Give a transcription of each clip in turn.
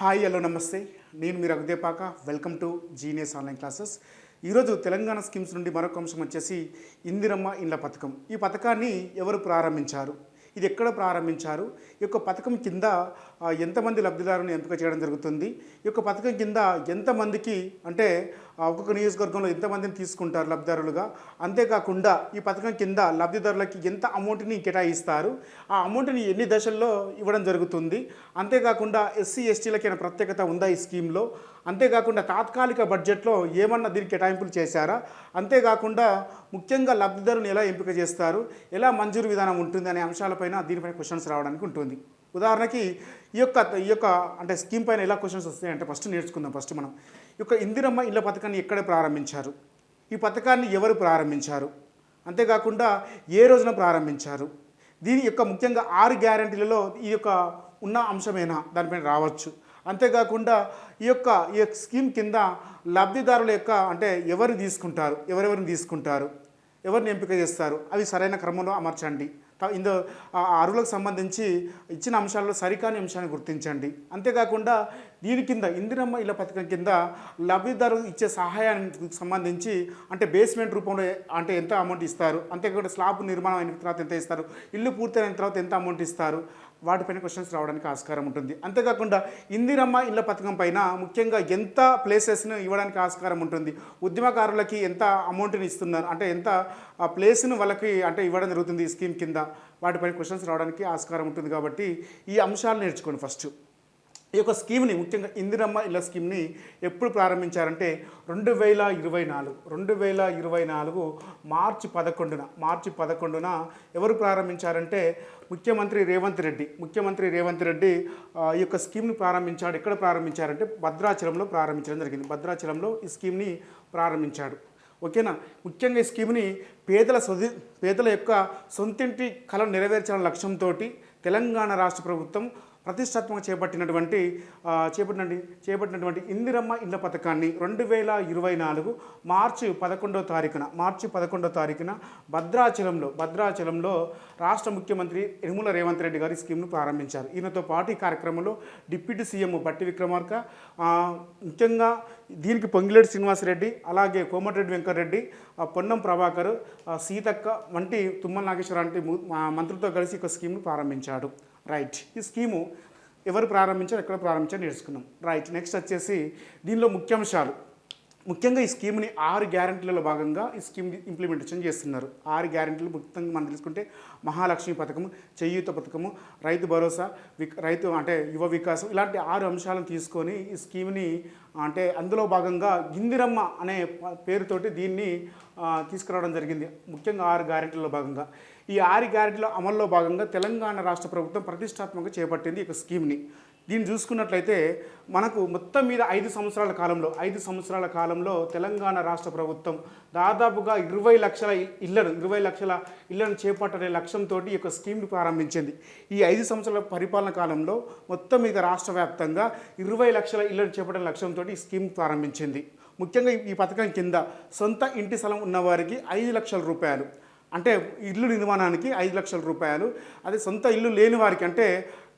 Hi hello నమస్తే. నేను మీ Raghudepaka. Welcome to genius online classes ఈరోజు తెలంగాణ స్కీమ్స్ నుండి మరొక అంశం వచ్చేసి ఇందిరమ్మ ఇండ్ల పథకం. ఈ పథకాన్ని ఎవరు ప్రారంభించారు? ఇది ఎక్కడ ప్రారంభించారు? ఈ యొక్క పథకం కింద ఎంతమంది లబ్ధిదారులను ఎంపిక చేయడం జరుగుతుంది? ఈ యొక్క పథకం కింద ఎంతమందికి అంటే ఒక్కొక్క నియోజకవర్గంలో ఎంతమందిని తీసుకుంటారు లబ్ధిదారులుగా? అంతేకాకుండా ఈ పథకం కింద లబ్ధిదారులకి ఎంత అమౌంట్ని కేటాయిస్తారు? ఆ అమౌంట్ని ఎన్ని దశల్లో ఇవ్వడం జరుగుతుంది? అంతేకాకుండా ఎస్సీ ఎస్టీలకైనా ప్రత్యేకత ఉందా ఈ స్కీమ్లో? అంతేకాకుండా తాత్కాలిక బడ్జెట్లో ఏమన్నా దీనికి కేటాయింపులు చేశారా? అంతేకాకుండా ముఖ్యంగా లబ్ధిదారుని ఎలా ఎంపిక చేస్తారు? ఎలా మంజూరు విధానం ఉంటుంది అనే అంశాలపైన దీనిపైన క్వశ్చన్స్ రావడానికి ఉంటుంది. ఉదాహరణకి ఈ యొక్క ఈ యొక్క అంటే స్కీమ్ పైన ఎలా క్వశ్చన్స్ వస్తాయి అంటే ఫస్ట్ నేర్చుకుందాం ఫస్ట్ మనం. యొక్క ఇందిరమ్మ ఇళ్ళ పథకాన్ని ఎక్కడ ప్రారంభించారు? ఈ పథకాన్ని ఎవరు ప్రారంభించారు? అంతేకాకుండా ఏ రోజున ప్రారంభించారు? దీని యొక్క ముఖ్యంగా ఆరు గ్యారంటీలలో ఈ యొక్క ఉన్న అంశమేనా? దానిపైన రావచ్చు. అంతేకాకుండా ఈ యొక్క ఈ యొక్క స్కీమ్ కింద లబ్ధిదారుల యొక్క అంటే ఎవరు తీసుకుంటారు? ఎవరెవరిని తీసుకుంటారు? ఎవరిని ఎంపిక చేస్తారు? అవి సరైన క్రమంలో అమర్చండి. ఇందు ఇందులో అరువులకు సంబంధించి ఇచ్చిన అంశాల్లో సరికాని అంశాన్ని గుర్తించండి. అంతేకాకుండా దీని కింద ఇందిరమ్మ ఇళ్ళ పథకం కింద లబ్ధిదారు ఇచ్చే సహాయానికి సంబంధించి అంటే బేస్మెంట్ రూపంలో అంటే ఎంత అమౌంట్ ఇస్తారు? అంతేకాకుండా స్లాబ్ నిర్మాణం అయిన తర్వాత ఎంత ఇస్తారు? ఇల్లు పూర్తయిన తర్వాత ఎంత అమౌంట్ ఇస్తారు? వాటిపైన క్వశ్చన్స్ రావడానికి ఆస్కారం ఉంటుంది. అంతేకాకుండా ఇందిరమ్మ ఇళ్ళ పథకం పైన ముఖ్యంగా ఎంత ప్లేసెస్ను ఇవ్వడానికి ఆస్కారం ఉంటుంది? ఉద్యమకారులకి ఎంత అమౌంట్ని ఇస్తున్నారు? అంటే ఎంత ఆ ప్లేస్ను వాళ్ళకి అంటే ఇవ్వడం జరుగుతుంది ఈ స్కీమ్ కింద? వాటిపైన క్వశ్చన్స్ రావడానికి ఆస్కారం ఉంటుంది కాబట్టి ఈ అంశాలు నేర్చుకోండి ఫస్ట్ ఈ యొక్క స్కీమ్ని ముఖ్యంగా ఇందిరమ్మ ఇళ్ళ స్కీమ్ని ఎప్పుడు ప్రారంభించారంటే రెండు వేల ఇరవై నాలుగు. రెండు వేల ఇరవై నాలుగు మార్చి పదకొండున మార్చి పదకొండున ఎవరు ప్రారంభించారంటే ముఖ్యమంత్రి రేవంత్ రెడ్డి. ముఖ్యమంత్రి రేవంత్ రెడ్డి ఈ యొక్క స్కీమ్ని ప్రారంభించాడు. ఎక్కడ ప్రారంభించారంటే భద్రాచలంలో ప్రారంభించడం జరిగింది. భద్రాచలంలో ఈ స్కీమ్ని ప్రారంభించాడు. ఓకేనా? ముఖ్యంగా ఈ స్కీమ్ని పేదల సొది పేదల యొక్క సొంతింటి కళ నెరవేర్చాలన్న లక్ష్యంతో తెలంగాణ రాష్ట్ర ప్రభుత్వం ప్రతిష్టాత్మకంగా చేపట్టినటువంటి చేపట్టినటువంటి చేపట్టినటువంటి ఇందిరమ్మ ఇళ్ళ పథకాన్ని రెండు వేల ఇరవై నాలుగు మార్చి పదకొండవ తారీఖున మార్చి పదకొండవ తారీఖున భద్రాచలంలో భద్రాచలంలో రాష్ట్ర ముఖ్యమంత్రి యనుమల రేవంత్ రెడ్డి గారు ఈ స్కీమ్ను ప్రారంభించారు. ఈయనతో పాటు ఈ కార్యక్రమంలో డిప్యూటీ సీఎం బట్టి విక్రమార్క ముఖ్యంగా దీనికి పొంగిలేటి శ్రీనివాసరెడ్డి అలాగే కోమటిరెడ్డి వెంకటరెడ్డి పొన్నం ప్రభాకర్ సీతక్క వంటి తుమ్మల నాగేశ్వర వంటి ము- మంత్రులతో కలిసి ఒక స్కీమ్ను ప్రారంభించాడు. రైట్ ఈ స్కీము ఎవరు ప్రారంభించారు ఎక్కడ ప్రారంభించారు నేర్చుకున్నాం రైట్ నెక్స్ట్ వచ్చేసి దీనిలో ముఖ్యాంశాలు. ముఖ్యంగా ఈ స్కీమ్ని ఆరు గ్యారంటీలలో భాగంగా ఈ స్కీమ్ ఇంప్లిమెంటేషన్ చేస్తున్నారు. ఆరు గ్యారంటీలు ముఖ్యంగా మనం తీసుకుంటే మహాలక్ష్మి పథకము చేయూత పథకము రైతు భరోసా రైతు అంటే యువ వికాసం ఇలాంటి ఆరు అంశాలను తీసుకొని ఈ స్కీమ్ని అంటే అందులో భాగంగా గిందిరమ్మ అనే పేరుతోటి దీన్ని తీసుకురావడం జరిగింది. ముఖ్యంగా ఆరు గ్యారెంటీల్లో భాగంగా. ఈ ఆరు గ్యారెంటీల అమల్లో భాగంగా తెలంగాణ రాష్ట్ర ప్రభుత్వం ప్రతిష్టాత్మకంగా చేపట్టింది ఈ స్కీమ్ని. దీన్ని చూసుకున్నట్లయితే మనకు మొత్తం మీద ఐదు సంవత్సరాల కాలంలో ఐదు సంవత్సరాల కాలంలో తెలంగాణ రాష్ట్ర ప్రభుత్వం దాదాపుగా ఇరవై లక్షల ఇళ్ళను ఇరవై లక్షల ఇళ్ళను చేపట్టనే లక్ష్యంతో ఈ యొక్క స్కీమ్ని ప్రారంభించింది. ఈ ఐదు సంవత్సరాల పరిపాలన కాలంలో మొత్తం మీద రాష్ట్ర వ్యాప్తంగా ఇరవై లక్షల ఇళ్ళను చేపట్టే లక్ష్యంతో ఈ స్కీమ్ ప్రారంభించింది. ముఖ్యంగా ఈ పథకం కింద సొంత ఇంటి స్థలం ఉన్నవారికి ఐదు లక్షల రూపాయలు అంటే ఇల్లు నిర్మాణానికి ఐదు లక్షల రూపాయలు అదే సొంత ఇల్లు లేని వారికి అంటే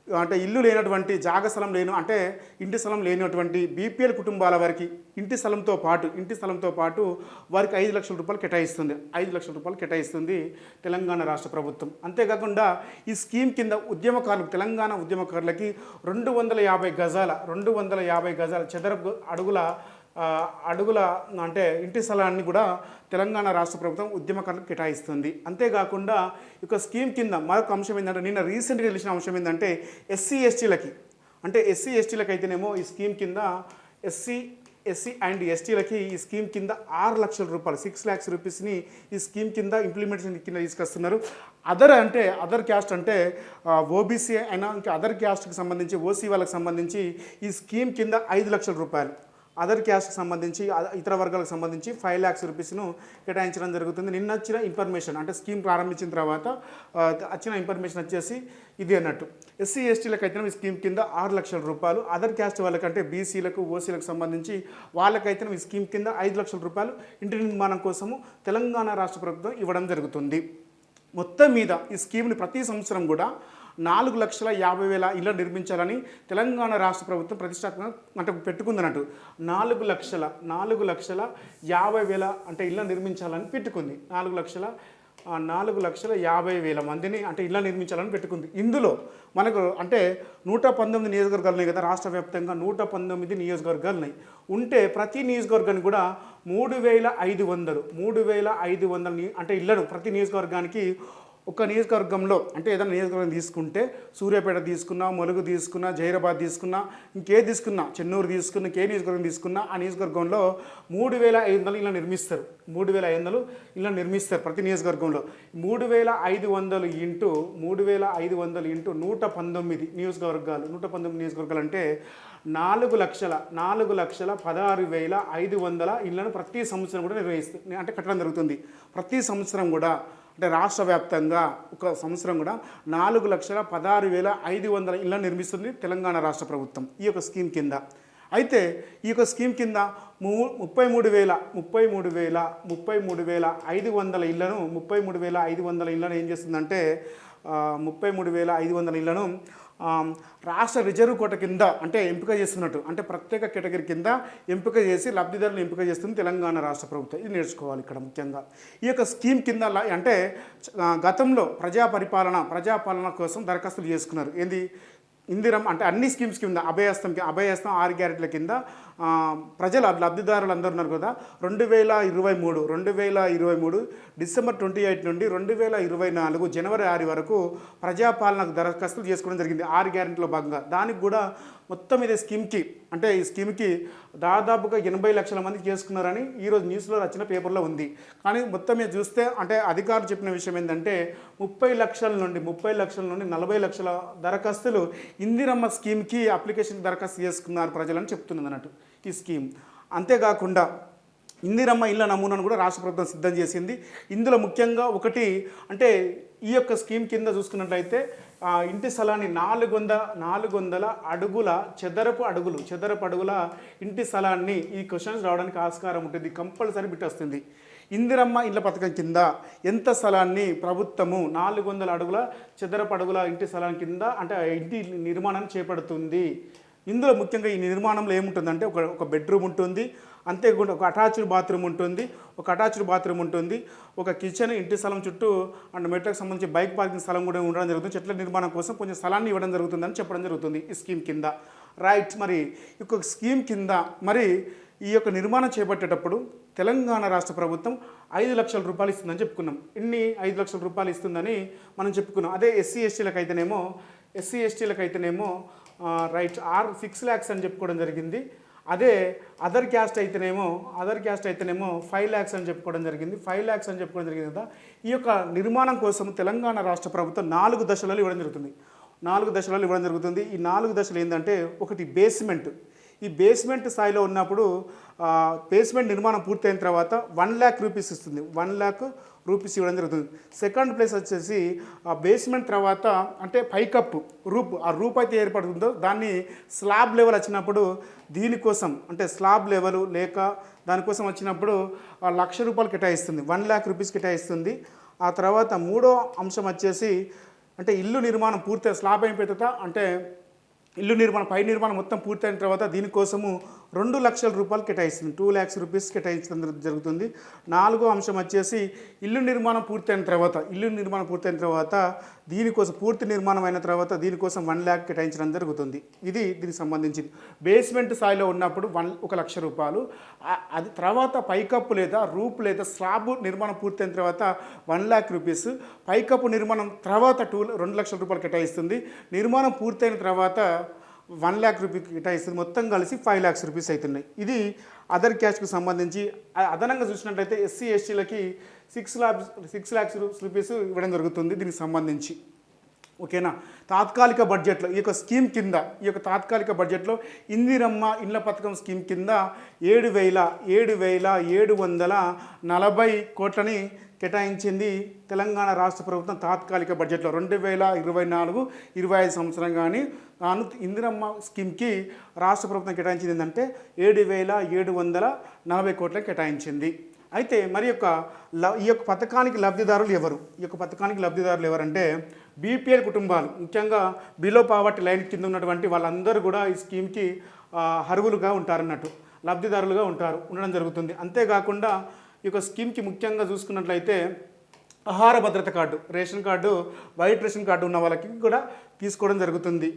అంటే ఇల్లు లేనటువంటి జాగ స్థలం లేను అంటే ఇంటి స్థలం లేనటువంటి బీపీఎల్ కుటుంబాల వారికి ఇంటి స్థలంతో పాటు ఇంటి స్థలంతో పాటు వారికి ఐదు లక్షల రూపాయలు కేటాయిస్తుంది. ఐదు లక్షల రూపాయలు కేటాయిస్తుంది తెలంగాణ రాష్ట్ర ప్రభుత్వం. అంతేకాకుండా ఈ స్కీమ్ కింద ఉద్యమకారులు తెలంగాణ ఉద్యమకారులకి రెండు వందల యాభై గజాల రెండు వందల యాభై గజాల చదరపు అడుగుల అడుగుల అంటే ఇంటి స్థలాన్ని కూడా తెలంగాణ రాష్ట్ర ప్రభుత్వం ఉద్యమకారులకు కేటాయిస్తుంది. అంతేకాకుండా ఈ స్కీమ్ కింద మరొక అంశం ఏంటంటే నిన్న రీసెంట్గా తెలిసిన అంశం ఏంటంటే ఎస్సీ ఎస్టీలకి అంటే ఎస్సీ ఎస్టీలకి అయితేనేమో ఈ స్కీమ్ కింద ఎస్సీ ఎస్సీ అండ్ ఎస్టీలకి ఈ స్కీమ్ కింద ఆరు లక్షల రూపాయలు సిక్స్ ల్యాక్స్ రూపీస్ని ఈ స్కీమ్ కింద ఇంప్లిమెంటేషన్ కింద తీసుకొస్తున్నారు. అదర్ అంటే అదర్ క్యాస్ట్ అంటే ఓబీసీ అయినా ఇంకా అదర్ క్యాస్ట్కి సంబంధించి ఓసీ వాళ్ళకి సంబంధించి ఈ స్కీమ్ కింద ఐదు లక్షల రూపాయలు. అదర్ క్యాస్ట్కి సంబంధించి ఇతర వర్గాలకు సంబంధించి ఫైవ్ ల్యాక్స్ రూపీస్ను కేటాయించడం జరుగుతుంది. నిన్న వచ్చిన ఇన్ఫర్మేషన్ అంటే స్కీమ్ ప్రారంభించిన తర్వాత వచ్చిన ఇన్ఫర్మేషన్ వచ్చేసి ఇది అన్నట్టు. ఎస్సీ ఎస్టీలకు అయితే ఈ స్కీమ్ కింద ఆరు లక్షల రూపాయలు అదర్ క్యాస్ట్ వాళ్ళకంటే బీసీలకు ఓసీలకు సంబంధించి వాళ్ళకైతే ఈ స్కీమ్ కింద ఐదు లక్షల రూపాయలు ఇంటి నిర్మాణం కోసము తెలంగాణ రాష్ట్ర ప్రభుత్వం ఇవ్వడం జరుగుతుంది. మొత్తం మీద ఈ స్కీమ్ని ప్రతి సంవత్సరం కూడా నాలుగు లక్షల యాభై వేల ఇళ్ళు నిర్మించాలని తెలంగాణ రాష్ట్ర ప్రభుత్వం ప్రతిష్టాత్మక అంటే పెట్టుకుందన్నట్టు. నాలుగు లక్షల నాలుగు లక్షల యాభై వేల అంటే ఇళ్ళ నిర్మించాలని పెట్టుకుంది. నాలుగు లక్షల నాలుగు లక్షల యాభై వేల మందిని అంటే ఇళ్ళ నిర్మించాలని పెట్టుకుంది. ఇందులో మనకు అంటే నూట పంతొమ్మిది నియోజకవర్గాలు ఉన్నాయి కదా రాష్ట్ర వ్యాప్తంగా నూట పంతొమ్మిది నియోజకవర్గాలు ఉన్నాయి. ఉంటే ప్రతి నియోజకవర్గానికి కూడా మూడు వేల ఐదు వందలు మూడు వేల ఐదు వందలని అంటే ఇళ్ళను ప్రతి నియోజకవర్గానికి ఒక నియోజకవర్గంలో అంటే ఏదైనా నియోజకవర్గం తీసుకుంటే సూర్యాపేట తీసుకున్నా మొలుగు తీసుకున్నా జైరాబాద్ తీసుకున్నా ఇంకే తీసుకున్నా చెన్నూరు తీసుకున్నా ఇంకే నియోజకవర్గం తీసుకున్నా ఆ నియోజకవర్గంలో మూడు వేల ఐదు వందలు ఇలా నిర్మిస్తారు. మూడు వేల ఐదు వందలు ఇలా నిర్మిస్తారు ప్రతి నియోజకవర్గంలో. మూడు వేల ఐదు వందలు ఇంటూ మూడు వేల ఐదు వందలు ఇంటూ నూట పంతొమ్మిది నియోజకవర్గాలు. నూట పంతొమ్మిది నియోజకవర్గాలు అంటే నాలుగు లక్షల నాలుగు లక్షల పదహారు వేల ఐదు వందల ఇళ్ళను ప్రతి సంవత్సరం కూడా నిర్వహిస్తుంది అంటే కట్టడం జరుగుతుంది. ప్రతి సంవత్సరం కూడా అంటే రాష్ట్ర వ్యాప్తంగా ఒక సంవత్సరం కూడా నాలుగు లక్షల పదహారు వేల ఐదు వందల ఇళ్ళ నిర్మిస్తుంది తెలంగాణ రాష్ట్ర ప్రభుత్వం ఈ యొక్క స్కీమ్ కింద. అయితే ఈ యొక్క స్కీమ్ కింద ము ముప్పై మూడు వేల ముప్పై మూడు వేల ముప్పై మూడు వేల ఐదు వందల ఇళ్ళను ముప్పై మూడు వేల ఐదు వందల ఇళ్ళను ఏం చేస్తుందంటే ముప్పై మూడు వేల ఐదు వందల ఇళ్ళను రాష్ట్ర రిజర్వ్ కోట కింద అంటే ఎంపిక చేస్తున్నట్టు అంటే ప్రత్యేక కేటగిరీ కింద ఎంపిక చేసి లబ్ధిదారులను ఎంపిక చేస్తుంది తెలంగాణ రాష్ట్ర ప్రభుత్వం. ఇది నేర్చుకోవాలి ఇక్కడ ముఖ్యంగా. ఈ యొక్క స్కీమ్ కింద అంటే గతంలో ప్రజా పరిపాలన ప్రజాపాలన కోసం దరఖాస్తులు చేసుకున్నారు. ఏంది? ఇందిరం అంటే అన్ని స్కీమ్స్ కింద అభయస్తం అభయస్తం ఆరు గ్యారెంట్ల కింద ప్రజల లబ్ధిదారులు అందరూ ఉన్నారు కదా. రెండు వేల ఇరవై మూడు రెండు వేల ఇరవై మూడు డిసెంబర్ ట్వంటీ ఎయిట్ నుండి రెండు వేల ఇరవై నాలుగు జనవరి ఆరు వరకు ప్రజాపాలనకు దరఖాస్తులు చేసుకోవడం జరిగింది. ఆరు గ్యారెంటీలో భాగంగా. దానికి కూడా మొత్తం ఇది స్కీమ్కి అంటే ఈ స్కీమ్కి దాదాపుగా ఎనభై లక్షల మంది చేసుకున్నారని ఈరోజు న్యూస్లో వచ్చిన పేపర్లో ఉంది. కానీ మొత్తం మీద చూస్తే అంటే అధికారులు చెప్పిన విషయం ఏంటంటే ముప్పై లక్షల నుండి ముప్పై లక్షల నుండి నలభై లక్షల దరఖాస్తులు ఇందిరమ్మ స్కీమ్కి అప్లికేషన్ దరఖాస్తు చేసుకున్నారు ప్రజలని చెప్తున్నది అన్నట్టు ఈ స్కీమ్. అంతేకాకుండా ఇందిరమ్మ ఇళ్ళ నమూనాను కూడా రాష్ట్ర ప్రభుత్వం సిద్ధం చేసింది. ఇందులో ముఖ్యంగా ఒకటి అంటే ఈ యొక్క స్కీమ్ కింద చూసుకున్నట్లయితే ఇంటి స్థలాన్ని నాలుగు వంద నాలుగు వందల అడుగుల చదరపు అడుగులు చదరపు అడుగుల ఇంటి స్థలాన్ని ఈ క్వశ్చన్స్ రావడానికి ఆస్కారం ఉంటుంది. కంపల్సరీ బిట్ వస్తుంది. ఇందిరమ్మ ఇళ్ళ పథకం కింద ఎంత స్థలాన్ని ప్రభుత్వము నాలుగు వందల అడుగుల చదరపు అడుగుల ఇంటి స్థలం కింద అంటే ఇంటి నిర్మాణాన్ని చేపడుతుంది. ఇందులో ముఖ్యంగా ఈ నిర్మాణంలో ఏముంటుందంటే ఒక ఒక బెడ్రూమ్ ఉంటుంది. అంతేకాకుండా ఒక అటాచ్డ్ బాత్రూమ్ ఉంటుంది. ఒక అటాచ్డ్ బాత్రూమ్ ఉంటుంది. ఒక కిచెన్ ఇంటి స్థలం చుట్టూ అండ్ మెట్లకు సంబంధించి బైక్ పార్కింగ్ స్థలం కూడా ఉండడం జరుగుతుంది. చెట్ల నిర్మాణం కోసం కొంచెం స్థలాన్ని ఇవ్వడం జరుగుతుందని చెప్పడం జరుగుతుంది ఈ స్కీమ్ కింద. రైట్ మరి ఈ యొక్క స్కీమ్ కింద మరి ఈ యొక్క నిర్మాణం చేపట్టేటప్పుడు తెలంగాణ రాష్ట్ర ప్రభుత్వం ఐదు లక్షల రూపాయలు ఇస్తుందని చెప్పుకున్నాం. ఇన్ని ఐదు లక్షల రూపాయలు ఇస్తుందని మనం చెప్పుకున్నాం. అదే ఎస్సీ ఎస్టీలకు అయితేనేమో ఎస్సీ ఎస్టీలకు అయితేనేమో రైట్ ఆర్ సిక్స్ ల్యాక్స్ అని చెప్పుకోవడం జరిగింది. అదే అదర్ క్యాస్ట్ అయితేనేమో అదర్ క్యాస్ట్ అయితేనేమో ఫైవ్ ల్యాక్స్ అని చెప్పుకోవడం జరిగింది. ఫైవ్ ల్యాక్స్ అని చెప్పుకోవడం జరిగింది కదా ఈ యొక్క నిర్మాణం కోసం తెలంగాణ రాష్ట్ర ప్రభుత్వం నాలుగు దశలలో ఇవ్వడం జరుగుతుంది. నాలుగు దశలలో ఇవ్వడం జరుగుతుంది. ఈ నాలుగు దశలు ఏంటంటే ఒకటి బేస్మెంట్ ఈ బేస్మెంట్ స్థాయిలో ఉన్నప్పుడు బేస్మెంట్ నిర్మాణం పూర్తయిన తర్వాత వన్ ల్యాక్ రూపీస్ ఇస్తుంది. వన్ ల్యాక్ రూపీస్ ఇవ్వడం జరుగుతుంది. సెకండ్ ప్లేస్ వచ్చేసి ఆ బేస్మెంట్ తర్వాత అంటే పైకప్పు రూప్ ఆ రూప్ అయితే ఏర్పడుతుందో దాన్ని స్లాబ్ లెవెల్ వచ్చినప్పుడు దీనికోసం అంటే స్లాబ్ లెవెల్ లేక దానికోసం వచ్చినప్పుడు లక్ష రూపాయలు కేటాయిస్తుంది. వన్ ల్యాక్ రూపీస్ కేటాయిస్తుంది. ఆ తర్వాత మూడో అంశం వచ్చేసి అంటే ఇల్లు నిర్మాణం పూర్తి స్లాబ్ అయిపోయిన తర్వాత అంటే ఇల్లు నిర్మాణం పై నిర్మాణం మొత్తం పూర్తయిన తర్వాత దీనికోసము రెండు లక్షల రూపాయలు కేటాయిస్తుంది. టూ ల్యాక్స్ రూపీస్ కేటాయించడం జరుగుతుంది. నాలుగో అంశం వచ్చేసి ఇల్లు నిర్మాణం పూర్తయిన తర్వాత ఇల్లు నిర్మాణం పూర్తయిన తర్వాత దీనికోసం పూర్తి నిర్మాణం అయిన తర్వాత దీనికోసం వన్ ల్యాక్ కేటాయించడం జరుగుతుంది. ఇది దీనికి సంబంధించింది. బేస్మెంట్ స్థాయిలో ఉన్నప్పుడు వన్ ఒక లక్ష రూపాయలు. అది తర్వాత పైకప్పు లేదా రూప్ లేదా స్లాబ్ నిర్మాణం పూర్తయిన తర్వాత వన్ ల్యాక్ రూపీస్ పైకప్పు నిర్మాణం తర్వాత టూ రెండు లక్షల రూపాయలు కేటాయిస్తుంది. నిర్మాణం పూర్తయిన తర్వాత వన్ ల్యాక్ రూపీ కేటాయిస్తుంది. మొత్తం కలిసి ఫైవ్ ల్యాక్స్ రూపీస్ అవుతున్నాయి ఇది అదర్ క్యాష్కి సంబంధించి అదనంగా చూసినట్లయితే ఎస్సీ ఎస్టీలకి six lakhs six lakhs rupees ఇవ్వడం జరుగుతుంది దీనికి సంబంధించి. ఓకేనా? తాత్కాలిక బడ్జెట్లో ఈ యొక్క స్కీమ్ కింద ఈ యొక్క తాత్కాలిక బడ్జెట్లో ఇందిరమ్మ ఇండ్ల పథకం స్కీమ్ కింద ఏడు వేల ఏడు వేల ఏడు వందల నలభై కోట్లని కేటాయించింది తెలంగాణ రాష్ట్ర ప్రభుత్వం తాత్కాలిక బడ్జెట్లో. రెండు వేల ఇరవై నాలుగు ఇరవై ఐదు సంవత్సరం కానీ అను ఇందిరమ్మ స్కీమ్కి రాష్ట్ర ప్రభుత్వం కేటాయించింది ఏంటంటే ఏడు వేల ఏడు వందల నలభై కోట్ల కేటాయించింది. అయితే మరి యొక్క ల- ఈ యొక్క పథకానికి లబ్ధిదారులు ఎవరు? ఈ యొక్క పథకానికి లబ్ధిదారులు ఎవరంటే బీపీఎల్ కుటుంబాలు. ముఖ్యంగా బిలో పావర్టీ లైన్ కింద ఉన్నటువంటి వాళ్ళందరూ కూడా ఈ స్కీమ్కి అర్హులుగా ఉంటారన్నట్టు లబ్ధిదారులుగా ఉంటారు ఉండడం జరుగుతుంది. అంతేకాకుండా ఈ యొక్క స్కీమ్కి ముఖ్యంగా చూసుకున్నట్లయితే ఆహార భద్రత card ration card white ration card ఉన్న వాళ్ళకి కూడా తీసుకోవడం జరుగుతుంది.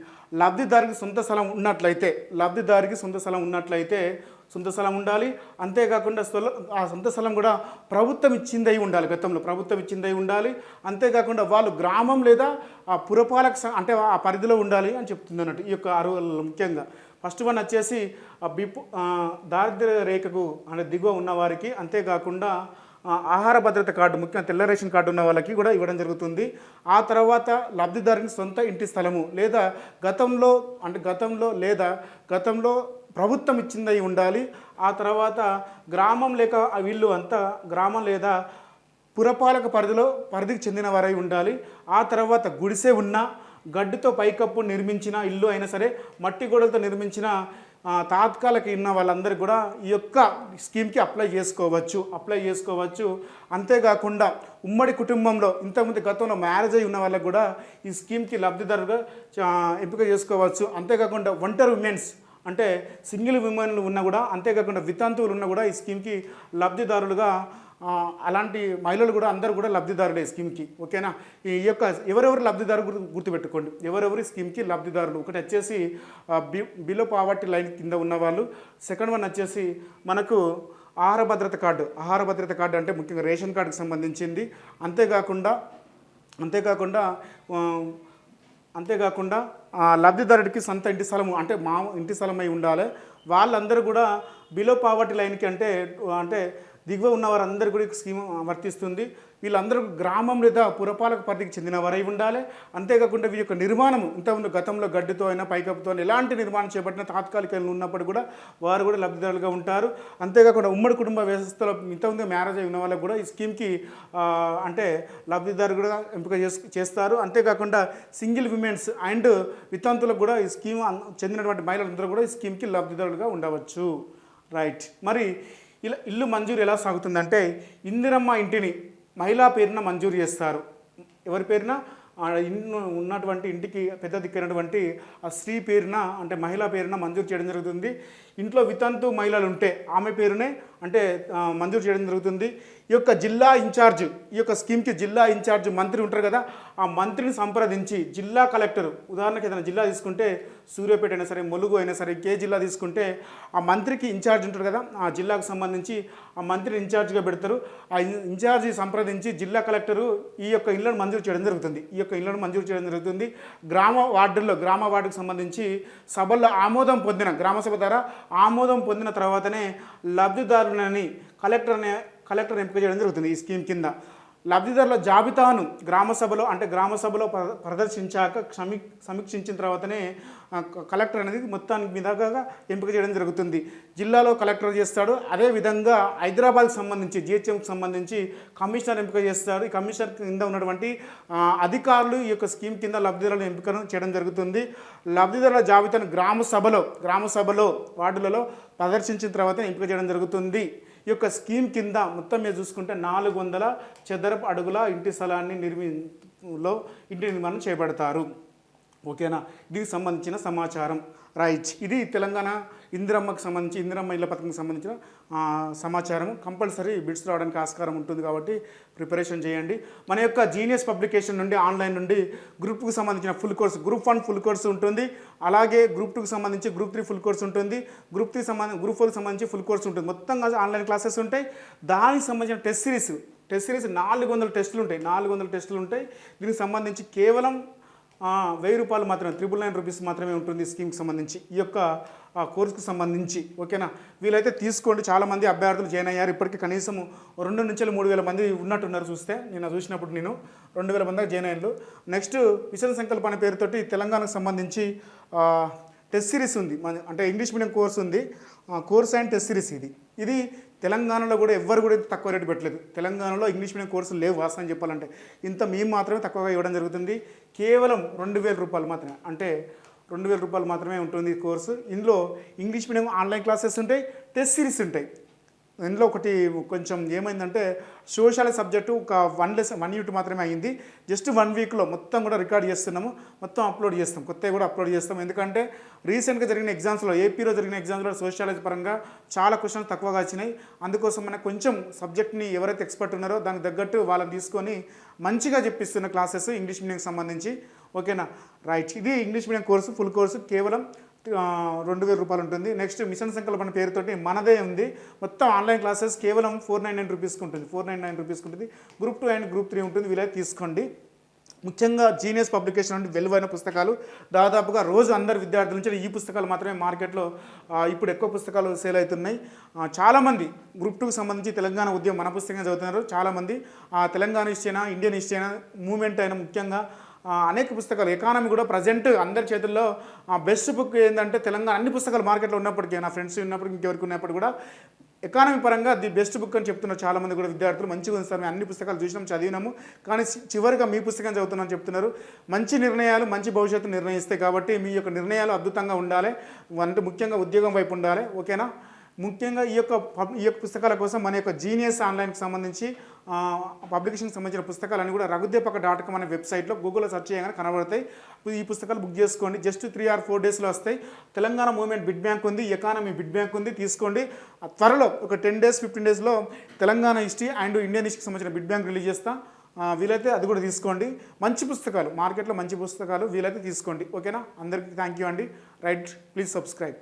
లబ్ధిదారికి సొంత స్థలం ఉన్నట్లయితే లబ్ధిదారికి సొంత స్థలం ఉన్నట్లయితే సొంత స్థలం ఉండాలి. అంతేకాకుండా స్థల ఆ సొంత స్థలం కూడా ప్రభుత్వం ఇచ్చిందై ఉండాలి గతంలో ప్రభుత్వం ఇచ్చిందై ఉండాలి. అంతేకాకుండా వాళ్ళు గ్రామం లేదా ఆ పురపాలక అంటే ఆ పరిధిలో ఉండాలి అని చెప్తుంది అన్నట్టు ఈ యొక్క అరువులలో ముఖ్యంగా. ఫస్ట్ వన్ వచ్చేసి బిపు దారిద్ర్య రేఖకు అంటే దిగువ ఉన్నవారికి అంతేకాకుండా ఆహార భద్రత కార్డు ముఖ్యంగా తెల్ల రేషన్ కార్డు ఉన్న వాళ్ళకి కూడా ఇవ్వడం జరుగుతుంది. ఆ తర్వాత లబ్ధిదారుని సొంత ఇంటి స్థలము లేదా గతంలో అంటే గతంలో లేదా గతంలో ప్రభుత్వం ఇచ్చిందై ఉండాలి. ఆ తర్వాత గ్రామం లేక ఆ వీళ్ళు అంతా గ్రామం లేదా పురపాలక పరిధిలో పరిధికి చెందిన వారై ఉండాలి. ఆ తర్వాత గుడిసె ఉన్న గడ్డితో పైకప్పు నిర్మించిన ఇల్లు అయినా సరే మట్టి గోడలతో నిర్మించిన తాత్కాలిక ఉన్న వాళ్ళందరికీ కూడా ఈ యొక్క స్కీమ్కి అప్లై చేసుకోవచ్చు అప్లై చేసుకోవచ్చు. అంతేకాకుండా ఉమ్మడి కుటుంబంలో ఇంతకుముందు గతంలో మ్యారేజ్ అయి ఉన్న వాళ్ళకు కూడా ఈ స్కీమ్కి లబ్ధిదారుగా ఎంపిక చేసుకోవచ్చు. అంతేకాకుండా ఒంటరి ఉమెన్స్ అంటే సింగిల్ ఉమెన్లు ఉన్నా కూడా అంతేకాకుండా వితంతువులు ఉన్నా కూడా ఈ స్కీమ్కి లబ్ధిదారులుగా అలాంటి మహిళలు కూడా అందరూ కూడా లబ్ధిదారులే ఈ స్కీమ్కి ఓకేనా? ఈ యొక్క ఎవరెవరు లబ్ధిదారు గుర్తు గుర్తుపెట్టుకోండి. ఎవరెవరు స్కీమ్కి లబ్ధిదారులు? ఒకటి వచ్చేసి బి బిలో పావర్టీ లైన్ కింద ఉన్నవాళ్ళు సెకండ్ వన్ వచ్చేసి మనకు ఆహార భద్రత కార్డు. ఆహార భద్రత కార్డు అంటే ముఖ్యంగా రేషన్ కార్డుకి సంబంధించింది. అంతేకాకుండా అంతేకాకుండా అంతేకాకుండా లబ్ధిదారుడికి సొంత ఇంటి స్థలం అంటే మా ఇంటి స్థలం అయి ఉండాలి. వాళ్ళందరూ కూడా బిలో పావర్టీ లైన్కి అంటే అంటే దిగువ ఉన్న వారందరూ కూడా స్కీమ్ వర్తిస్తుంది. వీళ్ళందరూ గ్రామం లేదా పురపాలక పరిధికి చెందిన వారై ఉండాలి. అంతేకాకుండా వీరి యొక్క నిర్మాణం ఇంతకుముందు గతంలో గడ్డితో అయినా పైకప్పుతో అయినా ఎలాంటి నిర్మాణం చేపట్టిన తాత్కాలికంగా ఉన్నప్పుడు కూడా వారు కూడా లబ్ధిదారులుగా ఉంటారు. అంతేకాకుండా ఉమ్మడి కుటుంబ వ్యవస్థలో ఇంతకుముందు మ్యారేజ్ అయి ఉన్న వాళ్ళకు కూడా ఈ స్కీమ్కి అంటే లబ్ధిదారు కూడా ఎంపిక చేస్తారు. అంతేకాకుండా సింగిల్ విమెన్స్ అండ్ వితంతులకు కూడా ఈ స్కీమ్ చెందినటువంటి మహిళలందరూ కూడా ఈ స్కీమ్కి లబ్ధిదారులుగా ఉండవచ్చు. రైట్. మరి ఇలా ఇల్లు మంజూరు ఎలా సాగుతుందంటే ఇందిరమ్మ ఇంటిని మహిళా పేరున మంజూరు చేస్తారు. ఎవరి పేరున? ఇన్ను ఉన్నటువంటి ఇంటికి పెద్ద దిక్కినటువంటి ఆ స్త్రీ పేరున అంటే మహిళా పేరున మంజూరు చేయడం జరుగుతుంది. ఇంట్లో వితంతు మహిళలు ఉంటే ఆమె పేరునే అంటే మంజూరు చేయడం జరుగుతుంది. ఈ యొక్క జిల్లా ఇన్ఛార్జ్ ఈ యొక్క స్కీమ్కి జిల్లా ఇన్ఛార్జ్ మంత్రి ఉంటారు కదా ఆ మంత్రిని సంప్రదించి జిల్లా కలెక్టర్ ఉదాహరణకి ఏదైనా జిల్లా తీసుకుంటే సూర్యాపేట అయినా సరే ములుగు అయినా సరే కే జిల్లా తీసుకుంటే ఆ మంత్రికి ఇన్ఛార్జ్ ఉంటారు కదా ఆ జిల్లాకు సంబంధించి ఆ మంత్రిని ఇన్ఛార్జ్గా పెడతారు. ఆ ఇన్ఛార్జ్ సంప్రదించి జిల్లా కలెక్టరు ఈ యొక్క ఇళ్ళను మంజూరు చేయడం జరుగుతుంది. ఈ యొక్క ఇళ్ళను మంజూరు చేయడం జరుగుతుంది. గ్రామ వార్డుల్లో గ్రామ వార్డుకు సంబంధించి సభల్లో ఆమోదం పొందిన గ్రామసభ ద్వారా ఆమోదం పొందిన తర్వాతనే లబ్ధిదారు లబ్ధిదారులని కలెక్టర్ని కలెక్టర్ ఎంపిక చేయడం జరుగుతుంది ఈ స్కీమ్ కింద. లబ్ధిదారుల జాబితాను గ్రామ సభలో అంటే గ్రామసభలో ప్రదర్శించాక సమీ సమీక్షించిన తర్వాతనే కలెక్టర్ అనేది మొత్తానికి మీదగా ఎంపిక చేయడం జరుగుతుంది. జిల్లాలో కలెక్టర్ చేస్తాడు. అదే విధంగా హైదరాబాద్కి సంబంధించి జిహెచ్ఎంకి సంబంధించి కమిషనర్ ఎంపిక చేస్తాడు. ఈ కమిషనర్ కింద ఉన్నటువంటి అధికారులు ఈ యొక్క స్కీమ్ కింద లబ్ధిదారులను ఎంపికను చేయడం జరుగుతుంది. లబ్ధిదారుల జాబితాను గ్రామ సభలో గ్రామ సభలో వార్డులలో ప్రదర్శించిన తర్వాత ఎంపిక చేయడం జరుగుతుంది. ఈ యొక్క స్కీమ్ కింద మొత్తం మీద చూసుకుంటే నాలుగు వందల చదరపు అడుగుల ఇంటి స్థలాన్ని నిర్మిలో ఇంటి నిర్మాణం చేపడతారు. ఓకేనా? దీనికి సంబంధించిన సమాచారం. రైట్. ఇది తెలంగాణ ఇందిరమ్మకు సంబంధించి ఇందిరమ్మ ఇళ్ళ పథకంకి సంబంధించిన సమాచారం కంపల్సరీ బిడ్స్ రావడానికి ఆస్కారం ఉంటుంది కాబట్టి ప్రిపరేషన్ చేయండి. మన యొక్క జీనియస్ పబ్లికేషన్ నుండి ఆన్లైన్ నుండి గ్రూప్కి సంబంధించిన full course group one full course ఉంటుంది. అలాగే గ్రూప్ టూకి సంబంధించి గ్రూప్ త్రీ ఫుల్ కోర్స్ ఉంటుంది. గ్రూప్ త్రీ సంబంధించి గ్రూప్ ఫోర్కి సంబంధించి ఫుల్ కోర్స్ ఉంటుంది. మొత్తంగా ఆన్లైన్ క్లాసెస్ ఉంటాయి. దానికి సంబంధించిన టెస్ట్ సిరీస్ టెస్ట్ సిరీస్ నాలుగు వందల టెస్టులు ఉంటాయి. నాలుగు వందల టెస్టులు ఉంటాయి. దీనికి సంబంధించి కేవలం వెయ్యి రూపాయలు మాత్రమే త్రిబుల్ నైన్ రూపీస్ మాత్రమే ఉంటుంది స్కీమ్కి సంబంధించి. ఈ యొక్క ఆ, కోర్సుకు సంబంధించి ఓకేనా? వీలైతే తీసుకోండి. చాలామంది అభ్యర్థులు జాయిన్ అయ్యారు. ఇప్పటికీ కనీసం రెండు నుంచి మూడు వేల మంది ఉన్నట్టున్నారు చూస్తే. నేను చూసినప్పుడు నేను రెండు వేల మంది జాయిన్ అయ్యారు నెక్స్ట్ మిషన్ సంకల్ప అనే పేరుతోటి తెలంగాణకు సంబంధించి టెస్ట్ సిరీస్ ఉంది. మన అంటే ఇంగ్లీష్ మీడియం కోర్స్ ఉంది. కోర్స్ అండ్ టెస్ట్ సిరీస్ ఇది. ఇది తెలంగాణలో కూడా ఎవ్వరు కూడా తక్కువ రేటు పెట్టలేదు. తెలంగాణలో ఇంగ్లీష్ మీడియం కోర్సులు లేవు వాస్తవం చెప్పాలంటే. ఇంత మేము మాత్రమే తక్కువగా ఇవ్వడం జరుగుతుంది. కేవలం రెండు వేల రూపాయలు మాత్రమే. అంటే రెండు వేల రూపాయలు మాత్రమే ఉంటుంది ఈ కోర్సు. ఇందులో ఇంగ్లీష్ మీడియం ఆన్లైన్ క్లాసెస్ ఉంటాయి టెస్ట్ సిరీస్ ఉంటాయి. ఇందులో ఒకటి కొంచెం ఏమైందంటే సోషల్ సబ్జెక్టు ఒక వన్ లెస్ వన్ యూనిట్ మాత్రమే అయింది. జస్ట్ వన్ వీక్లో మొత్తం కూడా రికార్డ్ చేస్తున్నాము. మొత్తం అప్లోడ్ చేస్తాం కొత్తవి కూడా అప్లోడ్ చేస్తాం. ఎందుకంటే రీసెంట్గా జరిగిన ఎగ్జామ్స్లో ఏపీలో జరిగిన ఎగ్జామ్స్లో సోషాలజీ పరంగా చాలా క్వశ్చన్స్ తక్కువగా వచ్చినాయి. అందుకోసం మన కొంచెం సబ్జెక్ట్ని ఎవరైతే ఎక్స్పర్ట్ ఉన్నారో దానికి తగ్గట్టు వాళ్ళని తీసుకొని మంచిగా చెప్పిస్తున్న క్లాసెస్ ఇంగ్లీష్ మీడియంకి సంబంధించి. ఓకేనా? రైట్. ఇది English medium course full course కేవలం రెండు వేల రూపాయలు ఉంటుంది. నెక్స్ట్ మిషన్ సంకల్పన పేరుతోటి మనదే ఉంది. మొత్తం ఆన్లైన్ క్లాసెస్ కేవలం ఫోర్ నైన్ నైన్ రూపీస్కి ఉంటుంది. ఫోర్ నైన్ నైన్ రూపీస్కి ఉంటుంది. Group two and group three ఉంటుంది. వీలైతే తీసుకోండి. ముఖ్యంగా జీనియస్ పబ్లికేషన్ నుండి వెలువైన పుస్తకాలు. దాదాపుగా రోజు అందరు విద్యార్థుల నుంచి ఈ పుస్తకాలు మాత్రమే మార్కెట్లో ఇప్పుడు ఎక్కువ పుస్తకాలు సేల్ అవుతున్నాయి. చాలామంది గ్రూప్ టూకి సంబంధించి తెలంగాణ ఉద్యమం మన పుస్తకం చదువుతున్నారు. చాలామంది ఆ, తెలంగాణ ఇష్టైనా ఇండియన్ ఇష్టైనా మూమెంట్ అయినా ముఖ్యంగా అనేక పుస్తకాలు. ఎకానమీ కూడా ప్రజెంట్ అందరి చేతుల్లో బెస్ట్ బుక్ ఏంటంటే తెలంగాణ అన్ని పుస్తకాలు మార్కెట్లో ఉన్నప్పటికీ నా ఫ్రెండ్స్ ఉన్నప్పటికీ ఇంకెవరికి ఉన్నప్పుడు కూడా ఎకానమీ పరంగా ది బెస్ట్ బుక్ అని చెప్తున్నారు చాలామంది కూడా విద్యార్థులు. మంచిగా ఉంది సార్ మేము అన్ని పుస్తకాలు చూసినాం చదివినాము. కానీ చివరిగా మీ పుస్తకం చదువుతున్నాను చెప్తున్నారు. మంచి నిర్ణయాలు మంచి భవిష్యత్తు నిర్ణయిస్తాయి కాబట్టి మీ యొక్క నిర్ణయాలు అద్భుతంగా ఉండాలి. అంటే ముఖ్యంగా ఉద్యోగం వైపు ఉండాలి. ఓకేనా? ముఖ్యంగా ఈ యొక్క పబ్- ఈ యొక్క పుస్తకాల కోసం మన యొక్క జీనియస్ ఆన్లైన్కి సంబంధించి పబ్లికేషన్కి సంబంధించిన పుస్తకాలన్నీ కూడా రఘుదేపక డాట్ కామ్ అనే వెబ్సైట్లో గూగుల్లో సెర్చ్ చేయగానే కనబడతాయి. ఈ పుస్తకాలు బుక్ చేసుకోండి. జస్ట్ త్రీ ఆర్ ఫోర్ డేస్లో వస్తాయి. తెలంగాణ మూవ్మెంట్ బిడ్ బ్యాంక్ ఉంది ఎకానమీ బిడ్ బ్యాంక్ ఉంది తీసుకోండి. త్వరలో ఒక టెన్ డేస్ ఫిఫ్టీన్ డేస్లో తెలంగాణ హిస్టరీ అండ్ ఇండియన్ హిస్టరీకి సంబంధించిన బిడ్ బ్యాంక్ రిలీజ్ చేస్తా. వీలైతే అది కూడా తీసుకోండి. మంచి పుస్తకాలు మార్కెట్లో మంచి పుస్తకాలు వీలైతే తీసుకోండి. ఓకేనా? అందరికీ థ్యాంక్ యూ అండి. Right please subscribe.